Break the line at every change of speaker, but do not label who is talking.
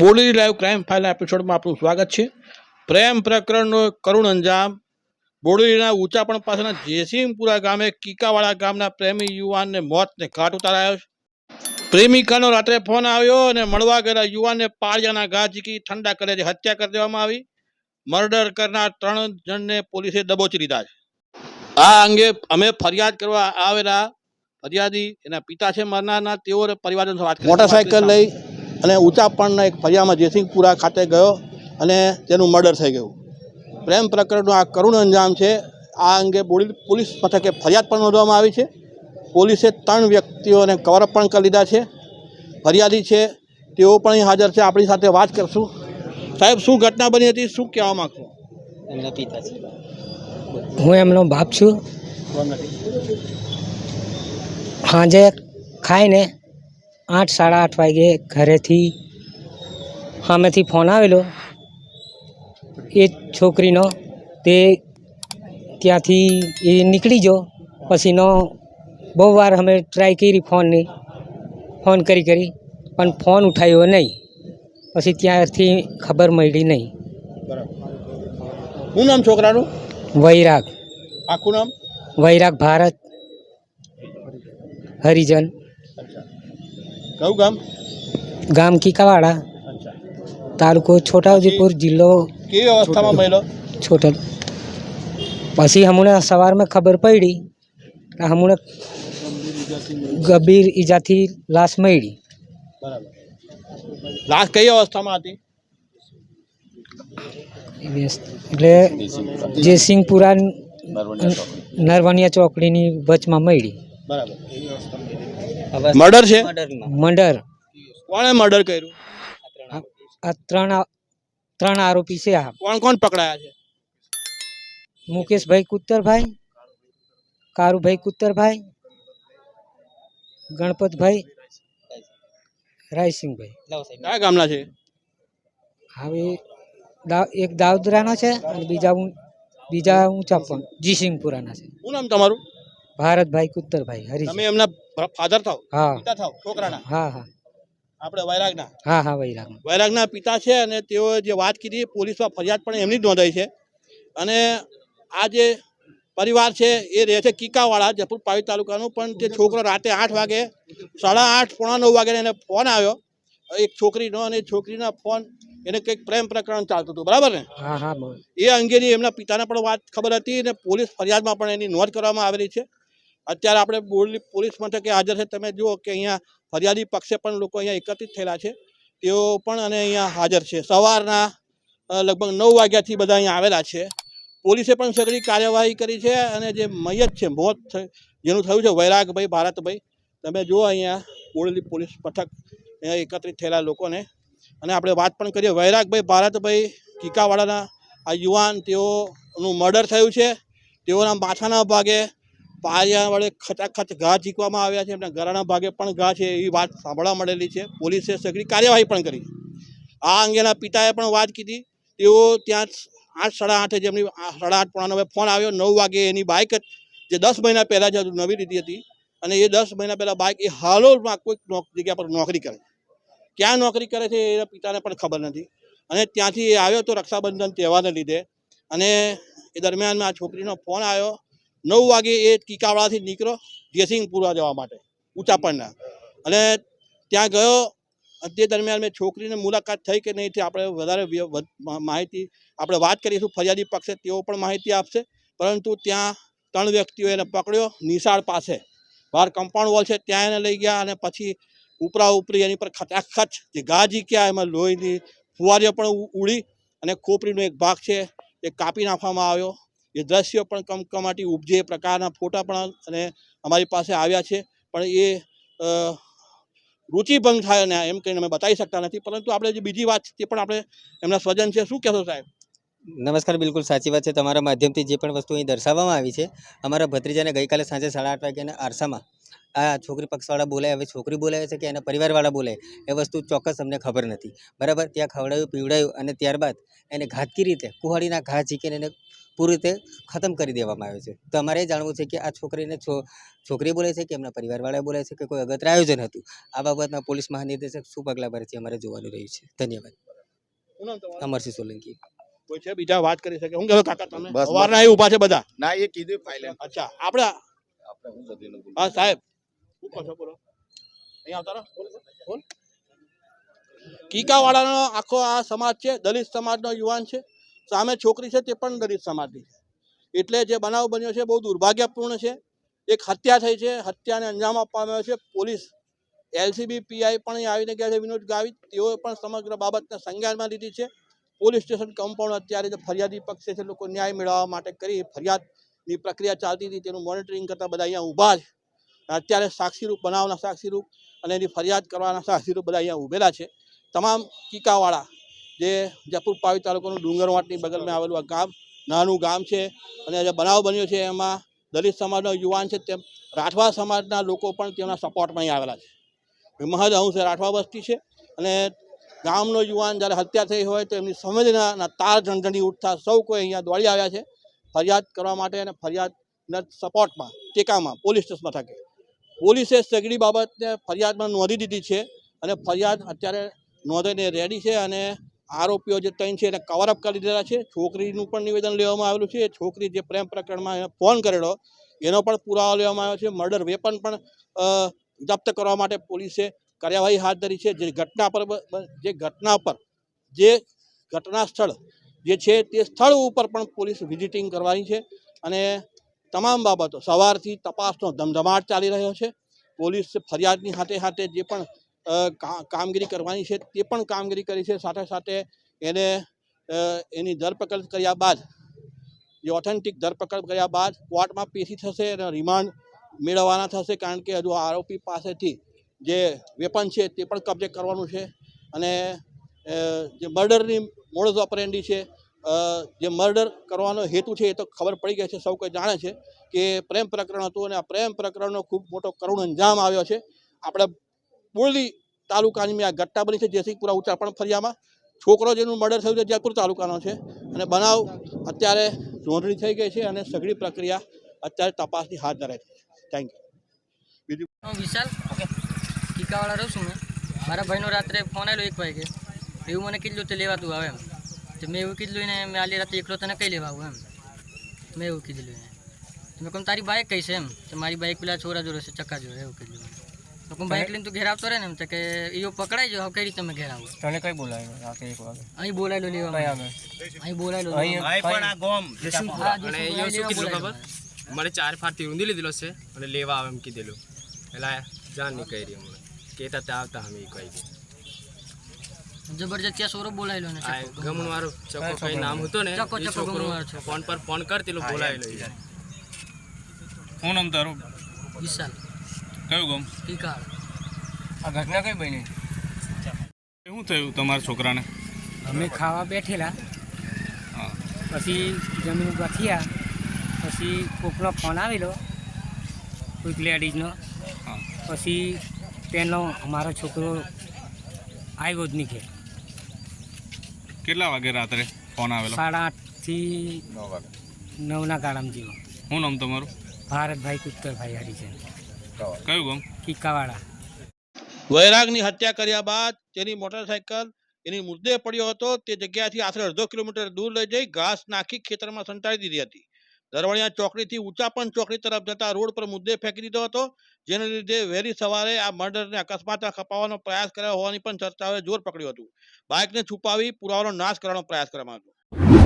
બોલી live crime file એપિસોડમાં આપનું સ્વાગત છે. પ્રેમ પ્રકરણનો કરુણ અંજામ. બોડેલીના ઊંચાપણ પાસેના જેસિંગપુરા ગામે કીકાવાળા ગામના પ્રેમી યુવાનને મોતને ઘાટ ઉતારાયો છે. પ્રેમિકાનો રાત્રે ફોન આવ્યો અને મળવા ગયેલા યુવાનને પાળિયાના ઘા ઝીકી ઠંડા કરે હત્યા કરી દેવામાં આવી. મર્ડર કરનાર ત્રણ જણને પોલીસે દબોચી લીધા છે. આ અંગે અમે ફરિયાદ કરવા આવેલા ફરિયાદી એના પિતા છે. મરનારના તેઓ પરિવારજનો વાત મોટરસાયકલ લઈ અને ઊંચાપણના એક ફરિયામાં જેસિંગપુરા ખાતે ગયો અને તેનું મર્ડર થઈ ગયું. પ્રેમ પ્રકરણનું આ કરુણ અંજામ છે. આ અંગે બોડી પોલીસ મથકે ફરિયાદ પણ નોંધવામાં આવી છે. પોલીસે ત્રણ વ્યક્તિઓને કવરઅપ પણ કરી લીધા છે. ફરિયાદી છે તેઓ પણ અહીં હાજર છે. આપણી સાથે વાત કરશું. સાહેબ શું ઘટના બની હતી? શું કહેવા માગશો?
એમના પિતા છે
હું એમનો બાપ છું. સાંજે ખાઈને આઠ સાડા આઠ વાગે ઘરેથી સામેથી ફોન આવેલો. એ છોકરીનો તે ત્યાંથી એ નીકળી ગયો. પછીનો બહુ વાર અમે ટ્રાય કરી ફોનની ફોન કરી કરી પણ ફોન ઉઠાવ્યો નહીં. પછી ત્યાંથી ખબર મળી નહીં.
શું નામ છોકરાનું?
વૈરાગ.
આખું નામ?
વૈરાગ ભારત. હરિજન.
કયું ગામ?
ગામ કીકાવાડા. તાલુકો છોટાઉદેપુર જિલ્લો
કેવી અવસ્થામાં મળ્યો?
છોટા પછી હમણાં સવારમાં ખબર પડી કે હમણાં ગંભીર ઈજાથી લાશ મળી.
બરાબર. લાશ કઈ અવસ્થામાં હતી?
એટલે જયસિંહપુરા નરવણિયા ચોકડીની વચમાં મળી.
બરાબર. મર્ડર છે?
મર્ડર
કોણે મર્ડર કર્યું?
આ ત્રણ ત્રણ આરોપી છે આ.
કોણ કોણ પકડાયા છે?
મુકેશભાઈ કુત્તરભાઈ કારુભાઈ કુત્તરભાઈ ગણપતભાઈ રાયસિંહભાઈ.
કયા ગામના છે?
હવે દાવ એક દાઉદરાના છે અને બીજા હું બીજા ઊંચા પણ જીસિંગપુરાના છે.
શું નામ તમારું?
ભારતભાઈ કુત્તરભાઈ હરી
તમે એમના ફાધર થાવ
હા.
પિતા થાવ છોકરાના.
હા હા.
આપણે વૈરાગના.
હા હા વૈરાગ
વૈરાગના પિતા છે અને તેઓ જે વાત કીધી પોલીસમાં ફરિયાદ પણ એમની જ નોંધાઈ છે. અને આ જે પરિવાર છે એ રહે છે કીકાવાળા જયપુર પાવી તાલુકાનું. પણ તે છોકરો રાતે આઠ વાગે સાડા આઠ પોણા નવ વાગે એને ફોન આવ્યો. એક છોકરીનો અને છોકરીના ફોન. એને કંઈક પ્રેમ પ્રકરણ ચાલતું હતું બરાબર ને?
હા હા
એ અંગેની એમના પિતાને પણ વાત ખબર હતી અને પોલીસ ફરિયાદમાં પણ એની નોંધ કરવામાં આવેલી છે. અત્યારે આપણે બોરલી પોલીસ મથકે હાજર છે. તમે જુઓ કે અહીંયા ફરિયાદી પક્ષે પણ લોકો અહીંયા એકત્રિત થયેલા છે. તેઓ પણ અને અહીંયા હાજર છે. સવારના લગભગ નવ વાગ્યાથી બધા અહીંયા આવેલા છે. પોલીસે પણ સઘળી કાર્યવાહી કરી છે અને જે મૈયત છે, મોત જેનું થયું છે વૈરાગભાઈ, ભારતભાઈ, તમે જુઓ અહીંયા બોરલી પોલીસ મથક અહીંયા એકત્રિત થયેલા લોકોને. અને આપણે વાત પણ કરીએ, વૈરાગભાઈ, ભારતભાઈ કીકાવાડાના આ યુવાન, તેઓનું મર્ડર થયું છે. તેઓના માથાના ભાગે પાયા વડે ખચાખચ ઘા ઝીકવામાં આવ્યા છે, એમના ગરાણા ભાગે પણ ઘા છે, એવી વાત સાંભળવા મળેલી છે. પોલીસે સઘળી કાર્યવાહી પણ કરી. આ અંગેના પિતાએ પણ વાત કીધી. તેઓ ત્યાં આઠ, સાડા આઠે જેમની સાડા આઠ પોણા નવે ફોન આવ્યો. નવ વાગે એની બાઇક જ, જે દસ મહિના પહેલાં જ નવી લીધી હતી. અને એ દસ મહિના પહેલાં બાઇક એ હાલોલમાં કોઈક જગ્યા પર નોકરી કરે. ક્યાં નોકરી કરે છે એના પિતાને પણ ખબર નથી. અને ત્યાંથી એ આવ્યો તો રક્ષાબંધન તહેવારને લીધે. અને એ દરમિયાનમાં આ છોકરીનો ફોન આવ્યો. નવ વાગે એ ટીકાવાળાથી નીકળ્યો ડ્રેસિંગપુરા જવા માટે, ઉચાપણના. અને ત્યાં ગયો તે દરમિયાન મેં છોકરીને મુલાકાત થઈ કે નહીં તે આપણે વધારે માહિતી, આપણે વાત કરીશું, ફરિયાદી પક્ષે તેઓ પણ માહિતી આપશે. પરંતુ ત્યાં ત્રણ વ્યક્તિઓ એને પકડ્યો, નિશાળ પાસે. બહાર કમ્પાઉન્ડ વોલ છે, ત્યાં એને લઈ ગયા અને પછી ઉપરા ઉપરી એની પર ખચાખચ જે ગાજી ક્યાં એમાં લોહીની ફુવારીઓ પણ ઉડી અને ખોપરીનો એક ભાગ છે, એ કાપી નાખવામાં આવ્યો. એ દ્રશ્યો પણ કમકમાટી ઉપજે પ્રકારના ફોટા પણ અને અમારી પાસે આવ્યા છે. પણ એ રુચિભંગ થાય ને એમ કહીને અમે બતાવી શકતા નથી. પરંતુ આપણે જે બીજી વાત તે પણ આપણે એમના સ્વજન છે, શું કહેશો સાહેબ?
નમસ્કાર બિલકુલ સાચી વાત છે. તમારા માધ્યમથી જે પણ વસ્તુ અહીં દર્શાવવામાં આવી છે અમારા ભત્રીજાને ગઈકાલે સાંજે સાડા આઠ વાગ્યાના આરસામાં આ છોકરી પક્ષવાળા બોલાય હવે છોકરી બોલાવે છે કે એના પરિવારવાળા બોલાય એ વસ્તુ ચોક્કસ અમને ખબર નથી. બરાબર? ત્યાં ખવડાવ્યું પીવડાયું અને ત્યારબાદ એને ઘાતકી રીતે કુહાડીના ઘા ઝીકીને એને પૂરી રીતે ખતમ કરી દેવામાં આવ્યો છે. તો અમારે એ જાણવું છે કે આ છોકરીને છો છોકરી બોલે છે કે એમના પરિવારવાળા બોલે છે કે કોઈ અગત્ર આયોજન હતું? આ બાબતમાં પોલીસ મહાનિર્દેશક શું પગલાં ભરે છે અમારે જોવાનું રહ્યું છે. ધન્યવાદ. અમરસિંહ સોલંકી.
કોઈ છે બીજા વાત કરી શકે? હું કહેતો કાકા તમે સવારના અહીં ઊભા છે બધા?
ના એ કીધું ફાઇલ
અચ્છા આપણે
હું
સાહેબ. શું કહો છો બોલો. અહીંયા આવતા રહો. બોલ, કીકાવાડાનો આખો આ સમાજ છે દલિત સમાજનો યુવાન છે. સામે છોકરી છે તે પણ દલિત સમાજની છે. એટલે જે બનાવ બન્યો છે બહુ દુર્ભાગ્યપૂર્ણ છે. એક હત્યા થઈ છે હત્યાને અંજામ આપવામાં આવ્યો છે. પોલીસ એલસીબી પીઆઈ પણ આવીને ગયા છે વિનોદ ગાવિત તેઓએ પણ સમગ્ર બાબતને સંજ્ઞાનમાં લીધી છે. પોલીસ સ્ટેશન કમ્પાઉન્ડ અત્યારે જે ફરિયાદી પક્ષે છે, લોકો ન્યાય મેળવવા માટે કરી ફરિયાદની પ્રક્રિયા ચાલતી હતી, તેનું મોનિટરિંગ કરતા બધા અહીંયા ઊભા છે. અત્યારે સાક્ષીરૂપ બનાવના સાક્ષીરૂપ અને એની ફરિયાદ કરવાના સાક્ષીરૂપ બધા અહીંયા ઊભેલા છે. તમામ કીકાવાળા, જે જયપુર પાવી તાલુકાનું ડુંગરવાટની બગલમાં આવેલું આ ગામ, નાનું ગામ છે અને જે બનાવ બન્યો છે, એમાં દલિત સમાજનો યુવાન છે, તેમ રાઠવા સમાજના લોકો પણ તેમના સપોર્ટમાં આવેલા છે. મહદ અંશે રાઠવા વસ્તી છે અને ગામનો યુવાન જ્યારે હત્યા થઈ હોય તો એમની સંવેદનાના તાર ઝંઝણી ઉઠતા સૌ કોઈ અહીંયા દોડી આવ્યા છે. ફરિયાદ કરવા માટે અને ફરિયાદના સપોર્ટમાં, ટેકામાં, પોલીસ સ્ટેશન મથકે. પોલીસે સગડી બાબતને ફરિયાદમાં નોંધી દીધી છે અને ફરિયાદ અત્યારે નોંધીને રેડી છે અને આરોપીઓ જે ત્રણ છે એને કવરઅપ કરી દીધેલા છે. છોકરીનું પણ નિવેદન લેવામાં આવેલું છે. છોકરી જે પ્રેમ પ્રકરણમાં ફોન કરેલો, એનો પણ પુરાવો લેવામાં આવ્યો છે. મર્ડર વેપન પણ જપ્ત કરવા માટે પોલીસે કાર્યવાહી હાથ ધરી છે. જે ઘટના પર જે ઘટના પર, જે ઘટના સ્થળ જે છે તે સ્થળ ઉપર પણ પોલીસ વિઝિટિંગ કરવાની છે અને તમામ બાબતો સવારથી તપાસનો ધમધમાટ ચાલી રહ્યો છે. પોલીસ ફરિયાદની સાથે સાથે જે પણ કામગીરી કરવાની છે તે પણ કામગીરી કરી છે. સાથે સાથે એને એની ધરપકડ કર્યા બાદ જે ઓથેન્ટિક ધરપકડ કર્યા બાદ કોર્ટમાં પેશી થશે અને રિમાન્ડ મેળવવાના થશે કારણ કે હજુ આરોપી પાસેથી જે વેપન છે તે પણ કબજે કરવાનું છે. અને જે મર્ડરની મોડસ ઓપરેન્ડી છે જે મર્ડર કરવાનો હેતુ છે એ તો ખબર પડી ગઈ છે, સૌ કોઈ જાણે છે કે પ્રેમ પ્રકરણ હતું અને આ પ્રેમ પ્રકરણનો ખૂબ મોટો કરુણ અંજામ આવ્યો છે. આપણે બોરલી તાલુકાની મેં આ ઘટના બની છે જેસીપુરા ઉચાપણ ફરિયામાં. છોકરો જેનું મર્ડર થયું છે જયપુર તાલુકાનો છે. અને બનાવ અત્યારે નોંધણી થઈ ગઈ છે અને સઘળી પ્રક્રિયા અત્યારે તપાસની હાથ ધરાઈ છે. થેન્ક યુ
બીજું વિશાલ. ટીકાવાળા રહું છું મેં. મારા ભાઈનો રાત્રે ફોન આવેલો એક વાગે. એવું મને કીધું તે લેવા તું આવે એમ. તો મેં એવું કીધું ને મેં આલી રાતે એકલો તને કઈ લેવા આવું એમ. મેં એવું કીધું એને. તો મેં કહું તારી બાઇક કઈ છે એમ. તો મારી બાઇક પેલા છોરા જોડે છે ચક્કા જોડે એવું કીધું મને. તો હું બાઇક લઈને તું ઘેર આવતો રહે ને એમ તો કે એવો પકડાઈ જો હવે કઈ રીતે મેં ઘેર આવું?
તને કઈ બોલાવ્યો? રાતે એક વાગે.
અહીં બોલાયેલો લેવા
કઈ
માટે.
આગળ
અહીં બોલાયેલો
અહીં
લેવા
કઈ-
માટે. હા,
અને
જયસુખપુરા
અહીંયા શું કીધું
લેવા
ખબર? મારે ચાર ફાટથી ઊંધી લીધેલો છે અને લેવા આવે એમ કીધેલું. પેલા જાન નહીં કરી હમણાં. કહેતા ત્યાં આવતા અમે કહી ગયું
જબરજસ્ત ત્યાં સોરો બોલાયેલો ને.
ગમણ વાળો ચકો કઈ નામ હતો ને
ચકો, ચકો.
ફોન પર ફોન કરતેલો બોલાવેલો એ.
શું નામ તારું?
વિશાલ.
કયું ગામ?
ટીકાવાળા
આ ઘટના કઈ બની?
શું થયું તમારા છોકરાને?
અમે ખાવા બેઠેલા.
હા.
પછી જમીન ઉપર થયા. પછી કોકનો ફોન આવેલો કોઈક લેડીઝનો.
હા.
પછી તેનો અમારો છોકરો આવ્યો જ નહીં કે
કેટલા વાગે રાત્રે ફોન આવેલો?
સાડા આઠથી
નવ વાગે.
નવના ગાળામાં જેવો.
શું નામ તમારું?
ભારતભાઈ કુત્તરભાઈ હરિજન
કયું ગામ?
કિક્કાવાળા
વૈરાગની હત્યા કર્યા બાદ તેની મોટરસાયકલ એની મુદ્દે પડ્યો હતો. તે જગ્યાથી આશરે અડધો કિલોમીટર દૂર લઈ જઈ ઘાસ નાખી ખેતરમાં સંતાડી દીધી હતી. દરવણિયા ચોકડીથી ઉંચાપણ ચોકડી તરફ જતા રોડ પર મુદ્દે ફેંકી દીધો હતો. જેને લીધે વહેલી સવારે આ મર્ડરને અકસ્માતમાં ખપાવવાનો પ્રયાસ કર્યો હોવાની પણ ચર્ચાઓએ જોર પકડ્યું હતું. બાઇકને છુપાવી પુરાવાનો નાશ કરવાનો પ્રયાસ કરવામાં હતો